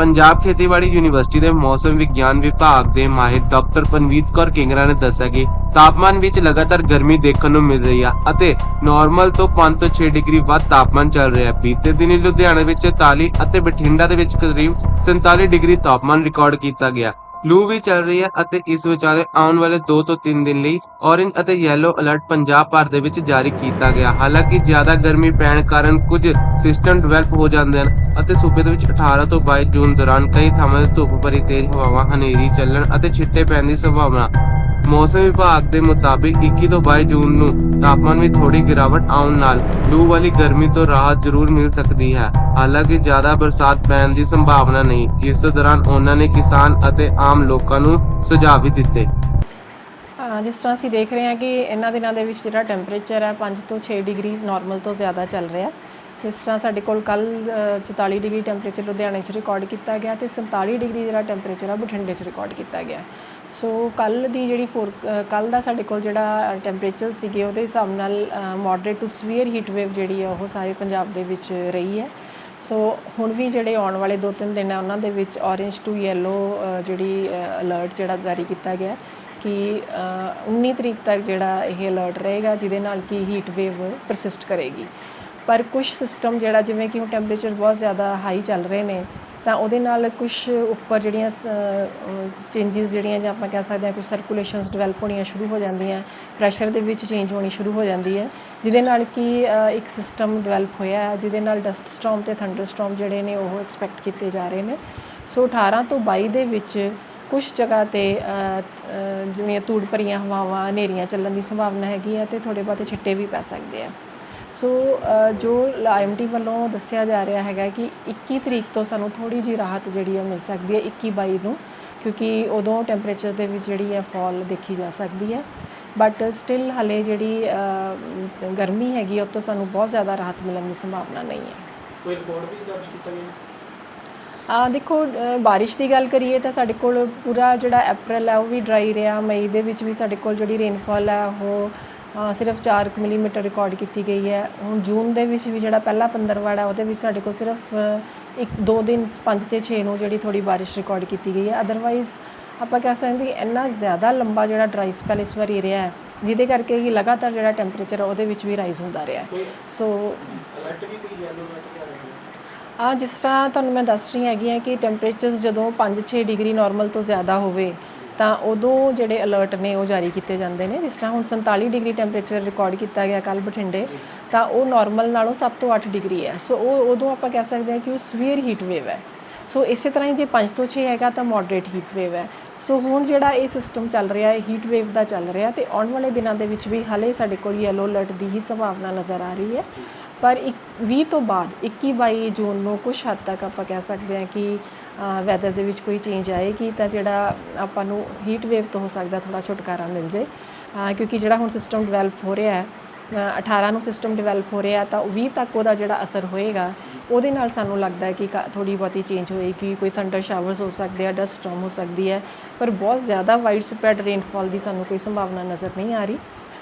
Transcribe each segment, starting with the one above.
ਪੰਜਾਬ ਖੇਤੀਬਾੜੀ ਯੂਨੀਵਰਸਿਟੀ ਦੇ ਮੌਸਮ ਵਿਗਿਆਨ ਵਿਭਾਗ ਦੇ ਮਾਹਿਰ ਡਾਕਟਰ ਪਨਵੀਤ ਕੌਰ ਕਿੰਗਰਾ ਨੇ ਦੱਸਿਆ ਕਿ ਤਾਪਮਾਨ ਵਿੱਚ ਲਗਾਤਾਰ ਗਰਮੀ ਦੇਖਣ ਨੂੰ ਮਿਲ ਰਹੀ ਹੈ ਅਤੇ ਨਾਰਮਲ ਤੋਂ 5 ਤੋਂ 6 ਡਿਗਰੀ ਵੱਧ ਤਾਪਮਾਨ ਚੱਲ ਰਿਹਾ ਬੀਤੇ ਦਿਨੀ ਲੁਧਿਆਣਾ ਵਿੱਚ 44 ਅਤੇ ਬਠਿੰਡਾ ਦੇ ਵਿੱਚ ਕਰੀਬ 47 ਡਿਗਰੀ ਤਾਪਮਾਨ ਰਿਕਾਰਡ ਕੀਤਾ ਗਿਆ। ਲੂ ਵੀ ਚੱਲ ਰਹੀ ਹੈ ਅਤੇ ਇਸ ਵਿਚਾਲੇ ਆਉਣ ਵਾਲੇ 2 ਤੋਂ 3 ਦਿਨ ਲਈ ਔਰੇਂਜ ਅਤੇ ਯੈਲੋ ਅਲਰਟ ਪੰਜਾਬ ਭਰ ਦੇ ਵਿੱਚ ਜਾਰੀ ਕੀਤਾ ਗਿਆ। ਹਾਲਾਂਕਿ ਜ਼ਿਆਦਾ ਗਰਮੀ ਪੈਣ ਕਾਰਨ ਕੁਝ ਸਿਸਟਮ ਡਿਵੈਲਪ ਹੋ ਜਾਂਦੇ ਹਨ। ਅਤੇ ਸੂਬੇ ਦੇ ਵਿੱਚ 18 ਤੋਂ 22 ਜੂਨ ਦੌਰਾਨ ਕਈ ਥਾਵਾਂ ਤੇ ਧੁੱਪ ਭਰੀ ਤੇਜ਼ ਹਵਾਵਾਂ, ਹਨੇਰੀ ਚੱਲਣ ਅਤੇ ਛਿੱਟੇ ਪੈਣ ਦੀ ਸੰਭਾਵਨਾ। ਮੌਸਮ ਵਿਭਾਗ ਦੇ ਮੁਤਾਬਿਕ 21 ਤੋਂ 22 ਜੂਨ ਨੂੰ ਤਾਪਮਾਨ ਵਿੱਚ ਥੋੜੀ ਗਿਰਾਵਟ ਆਉਣ ਨਾਲ ਲੂ ਵਾਲੀ ਗਰਮੀ ਤੋਂ ਰਾਹਤ ਜ਼ਰੂਰ ਮਿਲ ਸਕਦੀ ਹੈ। ਹਾਲਾਂਕਿ ਜ਼ਿਆਦਾ ਬਰਸਾਤ ਪੈਣ ਦੀ ਸੰਭਾਵਨਾ ਨਹੀਂ ਇਸ ਦੌਰਾਨ ਉਹਨਾਂ ਨੇ ਕਿਸਾਨ ਅਤੇ ਆਮ ਲੋਕਾਂ ਨੂੰ ਸੁਝਾਅ ਵੀ ਦਿੱਤੇ। ਜਿਸ ਤਰ੍ਹਾਂ ਅਸੀਂ ਦੇਖ ਰਹੇ ਹਾਂ ਕਿ ਇਹਨਾਂ ਦਿਨਾਂ ਦੇ ਵਿੱਚ ਜਿਹੜਾ ਟੈਂਪਰੇਚਰ ਹੈ 5 ਤੋਂ 6 ਡਿਗਰੀ ਨਾਰਮਲ ਤੋਂ ਜ਼ਿਆਦਾ ਚੱਲ ਰਿਹਾ। ਇਸ ਤਰ੍ਹਾਂ ਸਾਡੇ ਕੋਲ ਕੱਲ 44 ਡਿਗਰੀ ਟੈਂਪਰੇਚਰ ਲੁਧਿਆਣੇ 'ਚ ਰਿਕਾਰਡ ਕੀਤਾ ਗਿਆ ਤੇ 47 ਡਿਗਰੀ ਜਿਹੜਾ ਟੈਂਪਰੇਚਰ ਆ ਬਠਿੰਡੇ 'ਚ ਰਿਕਾਰਡ ਕੀਤਾ ਗਿਆ। ਸੋ ਕੱਲ ਦੀ ਜਿਹੜੀ ਫੋਰ ਕੱਲ ਦਾ ਸਾਡੇ ਕੋਲ ਜਿਹੜਾ ਟੈਂਪਰੇਚਰ ਸੀਗੇ ਉਹਦੇ ਹਿਸਾਬ ਨਾਲ moderate to severe heat wave ਜਿਹੜੀ ਆ ਉਹ ਸਾਰੇ ਪੰਜਾਬ ਦੇ ਵਿੱਚ ਰਹੀ ਹੈ। ਸੋ ਹੁਣ ਵੀ ਜਿਹੜੇ ਆਉਣ ਵਾਲੇ 2-3 ਦਿਨ ਆ ਉਹਨਾਂ ਦੇ ਵਿੱਚ ਔਰੇਂਜ ਟੂ ਯੈਲੋ ਜਿਹੜੀ ਅਲਰਟ ਜਿਹੜਾ ਜਾਰੀ ਕੀਤਾ ਗਿਆ ਕਿ ਅ, 19 ਤਰੀਕ ਤੱਕ ਜਿਹੜਾ ਇਹ ਅਲਰਟ ਰਹੇਗਾ ਜਿਹਦੇ ਨਾਲ ਕਿ ਹੀਟ ਵੇਵ ਪਰਸਿਸਟ ਕਰੇਗੀ। ਪਰ ਕੁਝ ਸਿਸਟਮ ਜਿਹੜਾ ਜਿਵੇਂ ਕਿ ਹੁਣ ਟੈਂਪਰੇਚਰ ਬਹੁਤ ਜ਼ਿਆਦਾ ਹਾਈ ਚੱਲ ਰਹੇ ਨੇ, ਤਾਂ ਉਹਦੇ ਨਾਲ ਕੁਝ ਉੱਪਰ ਜਿਹੜੀਆਂ ਚੇਂਜਸ ਜਿਹੜੀਆਂ ਜਾਂ ਆਪਾਂ ਕਹਿ ਸਕਦੇ ਹਾਂ ਕੁਝ ਸਰਕੂਲੇਸ਼ਨਸ ਡਿਵੈਲਪ ਹੋਣੀਆਂ ਸ਼ੁਰੂ ਹੋ ਜਾਂਦੀਆਂ ਪ੍ਰੈਸ਼ਰ ਦੇ ਵਿੱਚ ਚੇਂਜ ਹੋਣੀ ਸ਼ੁਰੂ ਹੋ ਜਾਂਦੀ ਹੈ, ਜਿਹਦੇ ਨਾਲ ਕਿ ਇੱਕ ਸਿਸਟਮ ਡਿਵੈਲਪ ਹੋਇਆ ਜਿਹਦੇ ਨਾਲ ਡਸਟ ਸਟਾਰਮ ਤੇ ਥੰਡਰ ਸਟਾਰਮ ਜਿਹੜੇ ਨੇ ਉਹ ਐਕਸਪੈਕਟ ਕੀਤੇ ਜਾ ਰਹੇ ਨੇ। ਸੋ 18 ਤੋਂ 22 ਦੇ ਵਿੱਚ ਕੁਝ ਜਗ੍ਹਾ ਤੇ ਜਿਵੇਂ ਧੂੜ ਭਰੀਆਂ ਹਵਾਵਾਂ, ਹਨੇਰੀਆਂ ਚੱਲਣ ਦੀ ਸੰਭਾਵਨਾ ਹੈਗੀ ਹੈ ਤੇ ਥੋੜੇ ਬਹੁਤੇ ਛਿੱਟੇ ਵੀ ਪੈ ਸਕਦੇ ਆ। ਸੋ ਜੋ ਆਈਐਮਟੀ ਵੱਲੋਂ ਦੱਸਿਆ ਜਾ ਰਿਹਾ ਹੈਗਾ ਕਿ 21 ਤਰੀਕ ਤੋਂ ਸਾਨੂੰ ਥੋੜੀ ਜੀ ਰਾਹਤ ਜਿਹੜੀ ਹੈ ਮਿਲ ਸਕਦੀ ਹੈ 21 22 ਨੂੰ ਕਿਉਂਕਿ ਉਦੋਂ ਟੈਂਪਰੇਚਰ ਦੇ ਵਿੱਚ ਜਿਹੜੀ ਹੈ ਫਾਲ ਦੇਖੀ ਜਾ ਸਕਦੀ ਹੈ। ਬਟ ਸਟਿਲ ਹਲੇ ਜਿਹੜੀ ਗਰਮੀ ਹੈਗੀ ਉਹ ਤੋਂ ਸਾਨੂੰ ਬਹੁਤ ਜ਼ਿਆਦਾ ਰਾਹਤ ਮਿਲਣ ਦੀ ਸੰਭਾਵਨਾ ਨਹੀਂ ਹੈ। ਕੋਈ ਰਿਕਾਰਡ ਵੀ ਦਰਜ ਕੀਤਾ ਗਿਆ? ਆ ਦੇਖੋ ਬਾਰਿਸ਼ ਦੀ ਗੱਲ ਕਰੀਏ ਤਾਂ ਸਾਡੇ ਕੋਲ ਪੂਰਾ ਜਿਹੜਾ ਅਪ੍ਰੈਲ ਹੈ ਉਹ ਵੀ ਡਰਾਈ ਰਿਹਾ। ਮਈ ਦੇ ਵਿੱਚ ਵੀ ਸਾਡੇ ਕੋਲ ਜਿਹੜੀ ਰੇਨਫਾਲ ਹੈ ਉਹ ਸਿਰਫ 4 ਮਿਲੀਮੀਟਰ ਰਿਕਾਰਡ ਕੀਤੀ ਗਈ ਹੈ। ਹੁਣ ਜੂਨ ਦੇ ਵਿੱਚ ਵੀ ਜਿਹੜਾ ਪਹਿਲਾ ਪੰਦਰਵਾੜਾ ਉਹਦੇ ਵਿੱਚ ਸਾਡੇ ਕੋਲ ਸਿਰਫ ਇੱਕ ਦੋ ਦਿਨ 5 ਤੇ 6 ਨੂੰ ਜਿਹੜੀ ਥੋੜੀ ਬਾਰਿਸ਼ ਰਿਕਾਰਡ ਕੀਤੀ ਗਈ ਹੈ। ਅਦਰਵਾਈਜ਼ ਆਪਾਂ ਕਹਿ ਸਕਦੇ ਹਾਂ ਕਿ ਇੰਨਾ ਜ਼ਿਆਦਾ ਲੰਬਾ ਜਿਹੜਾ ਡਰਾਈ ਸਪੈਲ ਇਸ ਵਾਰੀ ਰਿਹਾ ਹੈ ਜਿਹਦੇ ਕਰਕੇ ਕਿ ਲਗਾਤਾਰ ਜਿਹੜਾ ਟੈਂਪਰੇਚਰ ਉਹਦੇ ਵਿੱਚ ਵੀ ਰਾਈਜ਼ ਹੁੰਦਾ ਰਿਹਾ ਸੋ ਅਲਰਟ ਵੀ ਕੋਈ ਯੈਲੋ ਅਲਰਟ ਕਰ ਰਹੇ ਆ ਜਿਸ ਤਰ੍ਹਾਂ ਤੁਹਾਨੂੰ ਮੈਂ ਦੱਸ ਰਹੀ ਹੈਗੀ ਆ ਕਿ ਟੈਂਪਰੇਚਰਸ ਜਦੋਂ 5-6 ਡਿਗਰੀ ਨਾਰਮਲ ਤੋਂ ਜ਼ਿਆਦਾ ਹੋਵੇ ਤਾਂ ਉਦੋਂ ਜਿਹੜੇ ਅਲਰਟ ਨੇ ਉਹ ਜਾਰੀ ਕੀਤੇ ਜਾਂਦੇ ਨੇ। ਜਿਸ ਤਰ੍ਹਾਂ ਹੁਣ 47 ਡਿਗਰੀ ਟੈਂਪਰੇਚਰ ਰਿਕਾਰਡ ਕੀਤਾ ਗਿਆ ਕੱਲ ਬਠਿੰਡੇ, ਤਾਂ ਉਹ ਨਾਰਮਲ ਨਾਲੋਂ 7 ਤੋਂ 8 ਡਿਗਰੀ ਹੈ। ਸੋ ਉਹ ਉਦੋਂ ਆਪਾਂ ਕਹਿ ਸਕਦੇ ਹਾਂ ਕਿ ਉਹ ਸਵੀਅਰ ਹੀਟ ਵੇਵ ਹੈ। ਸੋ ਇਸੇ ਤਰ੍ਹਾਂ ਹੀ ਜੇ 5 ਤੋਂ 6 ਹੈਗਾ ਤਾਂ ਮੋਡਰੇਟ ਹੀਟ ਵੇਵ ਹੈ। ਸੋ ਹੁਣ ਜਿਹੜਾ ਇਹ ਸਿਸਟਮ ਚੱਲ ਰਿਹਾ ਹੈ ਹੀਟ ਵੇਵ ਦਾ ਚੱਲ ਰਿਹਾ ਤੇ ਆਉਣ ਵਾਲੇ ਦਿਨਾਂ ਦੇ ਵਿੱਚ ਵੀ ਹਲੇ ਸਾਡੇ ਕੋਲ ਯੈਲੋ ਅਲਰਟ ਦੀ ਹੀ ਸੰਭਾਵਨਾ ਨਜ਼ਰ ਆ ਰਹੀ ਹੈ। ਪਰ ਇੱਕ 20 ਤੋਂ ਬਾਅਦ 21 22 ਜੂਨ ਨੂੰ ਕੁਝ ਹੱਦ ਤੱਕ ਆਪਾਂ ਕਹਿ ਸਕਦੇ ਹਾਂ ਕਿ ਵੈਦਰ ਦੇ ਵਿੱਚ ਕੋਈ ਚੇਂਜ ਆਏਗੀ ਤਾਂ ਜਿਹੜਾ ਆਪਾਂ ਨੂੰ ਹੀਟ ਵੇਵ ਤੋਂ ਹੋ ਸਕਦਾ ਥੋੜਾ ਛੁਟਕਾਰਾ ਮਿਲ ਜੇ ਕਿਉਂਕਿ ਜਿਹੜਾ ਹੁਣ ਸਿਸਟਮ ਡਿਵੈਲਪ ਹੋ ਰਿਹਾ ਹੈ 18 ਨੂੰ ਸਿਸਟਮ ਡਿਵੈਲਪ ਹੋ ਰਿਹਾ ਤਾਂ 20 ਤੱਕ ਉਹਦਾ ਜਿਹੜਾ ਅਸਰ ਹੋਏਗਾ, ਉਹਦੇ ਨਾਲ ਸਾਨੂੰ ਲੱਗਦਾ ਹੈ ਕਿ ਥੋੜੀ ਬਹੁਤੀ ਚੇਂਜ ਹੋਏਗੀ, ਕੋਈ ਥੰਡਰ ਸ਼ਾਵਰਸ ਹੋ ਸਕਦੇ ਆ ਡਸਟ ਸਟਾਰਮ ਹੋ ਸਕਦੀ ਹੈ, ਪਰ ਬਹੁਤ ਜ਼ਿਆਦਾ ਵਾਈਡ ਸਪਰੈਡ ਰੇਨਫਾਲ ਦੀ ਸਾਨੂੰ ਕੋਈ ਸੰਭਾਵਨਾ ਨਜ਼ਰ ਨਹੀਂ ਆ ਰਹੀ।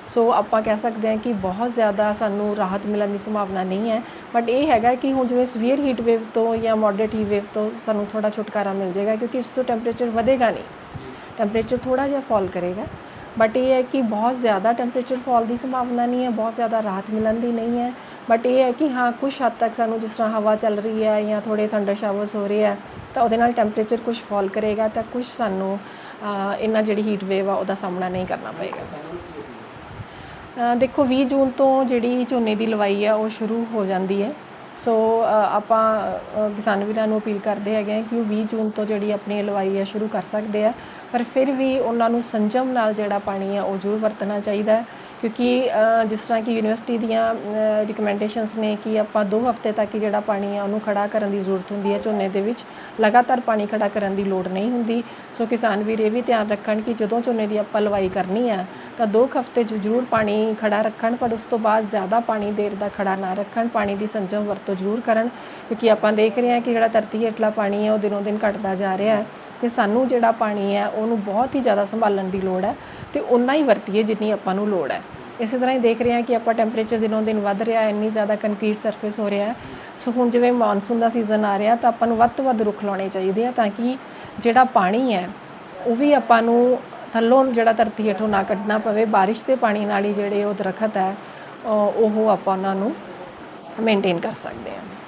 ਸੋ ਆਪਾਂ ਕਹਿ ਸਕਦੇ ਹਾਂ ਕਿ ਬਹੁਤ ਜ਼ਿਆਦਾ ਸਾਨੂੰ ਰਾਹਤ ਮਿਲਣ ਦੀ ਸੰਭਾਵਨਾ ਨਹੀਂ ਹੈ। ਬਟ ਇਹ ਹੈਗਾ ਕਿ ਹੁਣ ਜਿਵੇਂ ਸਵੀਅਰ ਹੀਟ ਵੇਵ ਤੋਂ ਜਾਂ ਮੋਡਰੇਟ ਹੀਟ ਵੇਵ ਤੋਂ ਸਾਨੂੰ ਥੋੜਾ ਛੁਟਕਾਰਾ ਮਿਲ ਜਾਏਗਾ ਕਿਉਂਕਿ ਇਸ ਤੋਂ ਟੈਂਪਰੇਚਰ ਵਧੇਗਾ ਨਹੀਂ। ਟੈਂਪਰੇਚਰ ਥੋੜਾ ਜਿਹਾ ਫਾਲ ਕਰੇਗਾ। ਬਟ ਇਹ ਹੈ ਕਿ ਬਹੁਤ ਜ਼ਿਆਦਾ ਟੈਂਪਰੇਚਰ ਫਾਲ ਦੀ ਸੰਭਾਵਨਾ ਨਹੀਂ ਹੈ ਬਹੁਤ ਜ਼ਿਆਦਾ ਰਾਹਤ ਮਿਲਣ ਦੀ ਨਹੀਂ ਹੈ। ਬਟ ਇਹ ਹੈ ਕਿ ਹਾਂ ਕੁਝ ਹੱਦ ਤੱਕ ਸਾਨੂੰ ਜਿਸ ਤਰ੍ਹਾਂ ਹਵਾ ਚੱਲ ਰਹੀ ਹੈ ਜਾਂ ਥੋੜੇ ਥੰਡਰ ਸ਼ਾਵਰਸ ਹੋ ਰਹੇ ਆ ਤਾਂ ਉਹਦੇ ਨਾਲ ਟੈਂਪਰੇਚਰ ਕੁਝ ਫਾਲ ਕਰੇਗਾ ਤਾਂ ਕੁਝ ਸਾਨੂੰ ਇਹਨਾਂ ਜਿਹੜੀ ਹੀਟ ਵੇਵ ਆ ਉਹਦਾ ਸਾਹਮਣਾ ਨਹੀਂ ਕਰਨਾ ਪਏਗਾ। ਅ, ਦੇਖੋ 20 ਜੂਨ ਤੋਂ ਜਿਹੜੀ ਝੋਨੇ ਦੀ ਲਵਾਈ ਆ, ਉਹ ਸ਼ੁਰੂ ਹੋ ਜਾਂਦੀ ਹੈ। ਸੋ ਆਪਾਂ ਕਿਸਾਨ ਵੀਰਾਂ ਨੂੰ ਅਪੀਲ ਕਰਦੇ ਹੈਗੇ ਆ ਕਿ ਉਹ 20 ਜੂਨ ਤੋਂ ਜਿਹੜੀ ਆਪਣੀ ਲਵਾਈ ਆ, ਸ਼ੁਰੂ ਕਰ ਸਕਦੇ ਆ। ਪਰ ਫਿਰ ਵੀ ਉਹਨਾਂ ਨੂੰ ਸੰਜਮ ਨਾਲ ਜਿਹੜਾ ਪਾਣੀ ਆ, ਉਹ ਜ਼ਰੂਰ ਵਰਤਣਾ ਚਾਹੀਦਾ ਹੈ। ਕਿਉਂਕਿ ਜਿਸ ਤਰ੍ਹਾਂ ਕਿ ਯੂਨੀਵਰਸਿਟੀ ਦੀਆਂ ਰਿਕਮੈਂਡੇਸ਼ਨਸ ਨੇ ਕਿ ਆਪਾਂ 2 ਹਫ਼ਤੇ ਤੱਕ ਜਿਹੜਾ ਪਾਣੀ ਆ, ਉਹਨੂੰ ਖੜਾ ਕਰਨ ਦੀ ਜ਼ਰੂਰਤ ਹੁੰਦੀ ਹੈ ਝੋਨੇ ਦੇ ਵਿੱਚ। ਲਗਾਤਾਰ ਪਾਣੀ ਖੜਾ ਕਰਨ ਦੀ ਲੋੜ ਨਹੀਂ ਹੁੰਦੀ। ਸੋ ਕਿਸਾਨ ਵੀਰ ਇਹ ਵੀ ਧਿਆਨ ਰੱਖਣ ਕਿ ਜਦੋਂ ਝੋਨੇ ਦੀ ਆਪਾਂ ਲਵਾਈ ਕਰਨੀ ਆ, ਤਾਂ 2 ਹਫ਼ਤੇ 'ਚ ਜ਼ਰੂਰ ਪਾਣੀ ਖੜਾ ਰੱਖਣ, ਪਰ ਉਸ ਤੋਂ ਬਾਅਦ ਜ਼ਿਆਦਾ ਪਾਣੀ ਦੇਰ ਦਾ ਖੜਾ ਨਾ ਰੱਖਣ। ਪਾਣੀ ਦੀ ਸੰਜਮ ਵਰਤੋਂ ਜ਼ਰੂਰ ਕਰਨ, ਕਿਉਂਕਿ ਆਪਾਂ ਦੇਖ ਰਹੇ ਹਾਂ ਕਿ ਜਿਹੜਾ ਧਰਤੀ ਹੇਠਲਾ ਪਾਣੀ ਹੈ ਉਹ ਦਿਨੋਂ ਦਿਨ ਘਟਦਾ ਜਾ ਰਿਹਾ ਹੈ। ਤੇ ਸਾਨੂੰ ਜਿਹੜਾ ਪਾਣੀ ਹੈ, ਉਹਨੂੰ ਬਹੁਤ ਹੀ ਜ਼ਿਆਦਾ ਸੰਭਾਲਣ ਦੀ ਲੋੜ ਹੈ ਤੇ ਉਨਾ ਹੀ ਵਰਤੀਏ ਜਿੰਨੀ ਆਪਾਂ ਨੂੰ ਲੋੜ ਹੈ। ਇਸੇ ਤਰ੍ਹਾਂ ਹੀ ਦੇਖ ਰਹੇ ਹਾਂ ਕਿ ਆਪਾਂ ਟੈਂਪਰੇਚਰ ਦਿਨੋਂ ਦਿਨ ਵੱਧ ਰਿਹਾ ਹੈ, ਇੰਨੀ ਜ਼ਿਆਦਾ ਕੰਕਰੀਟ ਸਰਫੇਸ ਹੋ ਰਿਹਾ ਹੈ। ਸੋ ਹੁਣ ਜਿਵੇਂ ਮੌਨਸੂਨ ਦਾ ਸੀਜ਼ਨ ਆ ਰਿਹਾ, ਤਾਂ ਆਪਾਂ ਨੂੰ ਵੱਧ ਤੋਂ ਵੱਧ ਰੁੱਖ ਲਾਉਣੇ ਚਾਹੀਦੇ ਆ ਤਾਂ ਕਿ ਜਿਹੜਾ ਪਾਣੀ ਹੈ, ਉਹ ਵੀ ਆਪਾਂ ਨੂੰ ਥੱਲੋਂ ਜਿਹੜਾ ਧਰਤੀ ਹੇਠੋਂ ਨਾ ਕੱਢਣਾ ਪਵੇ, ਬਾਰਿਸ਼ ਦੇ ਪਾਣੀ ਨਾਲ ਹੀ ਜਿਹੜੇ ਉਹ ਦਰਖਤ ਹੈ ਉਹ ਆਪਾਂ ਉਹਨਾਂ ਨੂੰ ਮੇਨਟੇਨ ਕਰ ਸਕਦੇ ਹਾਂ।